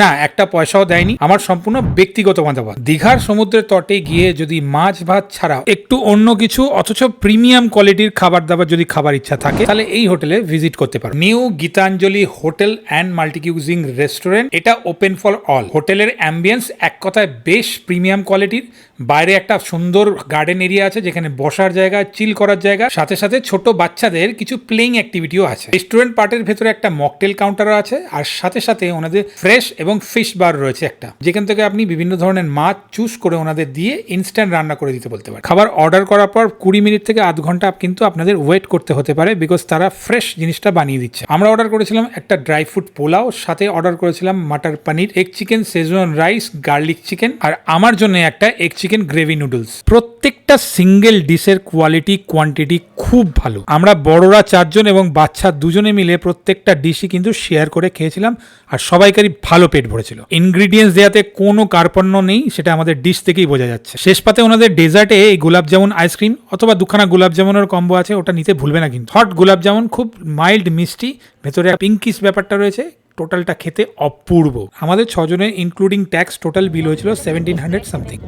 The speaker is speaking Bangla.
না, একটা পয়সাও দেয়নি। আমার সম্পূর্ণ ব্যক্তিগত মতামত। দীঘার সমুদ্রের তটে গিয়ে যদি মাছ ভাত ছাড়া একটু অন্য কিছু, অথচ প্রিমিয়াম কোয়ালিটির খাবার দাবার যদি খাবার ইচ্ছা থাকে, তাহলে এই হোটেলে ভিজিট করতে পারো। New Gitanjali hotel and multicuisine restaurant, এটা ওপেন ফর অল। হোটেলের অ্যাম্বিয়েন্স এক কথায় বেশ প্রিমিয়াম কোয়ালিটির। বাইরে একটা সুন্দর গার্ডেন এরিয়া আছে, যেখানে বসার জায়গা, চিল করার জায়গা। সাথে সাথে ছোট বাচ্চাদের কিছু প্লেইং অ্যাক্টিভিটিও আছে। রেস্টুরেন্ট পার্টের ভেতরে একটা মকটেল কাউন্টারও আছে, আর সাথে সাথে ওনাদের ফ্রেশ এবং ফিশ বার রয়েছে একটা। যেখান থেকে আপনি বিভিন্ন ধরনের মাছ চুজ করে ওনাদের দিয়ে ইনস্ট্যান্ট রান্না করে দিতে বলতে পারেন। খাবার অর্ডার করার পর কুড়ি মিনিট থেকে আধ ঘণ্টা কিন্তু আপনাদের ওয়েট করতে হতে পারে বিকজ তারা ফ্রেশ জিনিসটা বানিয়ে দিচ্ছে। আমরা অর্ডার করেছিলাম একটা ড্রাই ফ্রুট পোলাও, সাথে অর্ডার করেছিলাম matar paneer egg chicken schezwan rice garlic chicken আর আমার জন্য একটা এগ চিকেন গ্রেভি নুডলস প্রত্যেকটা সিঙ্গেল ডিশের কোয়ালিটি কোয়ান্টিটি খুব ভালো। আমরা বড়রা চারজন এবং বাচ্চা দুজনে মিলে প্রত্যেকটা ডিশই কিন্তু শেয়ার করে খেয়েছিলাম আর সবাইকারই ভালো পেট ভরেছিল। ইনগ্রিডিয়েন্টস দেওয়াতে কোনো কার্পণ্য নেই, সেটা আমাদের ডিশ থেকেই বোঝা যাচ্ছে। শেষ পাতে ওনাদের ডেজার্টে এই গোলাপ জামুন আইসক্রিম অথবা দুখানা গোলাপ জামুনের কম্বো আছে, ওটা নিতে ভুলবে না কিন্তু। হট গোলাপ জামুন খুব মাইল্ড মিষ্টি, ভেতরে পিঙ্কিস ব্যাপারটা রয়েছে টোটালটা খেতে অপূর্ব। আমাদের ছজনের ইনক্লুডিং ট্যাক্স টোটাল বিল হয়েছিল সেভেন্টিন হান্ড্রেড সামথিং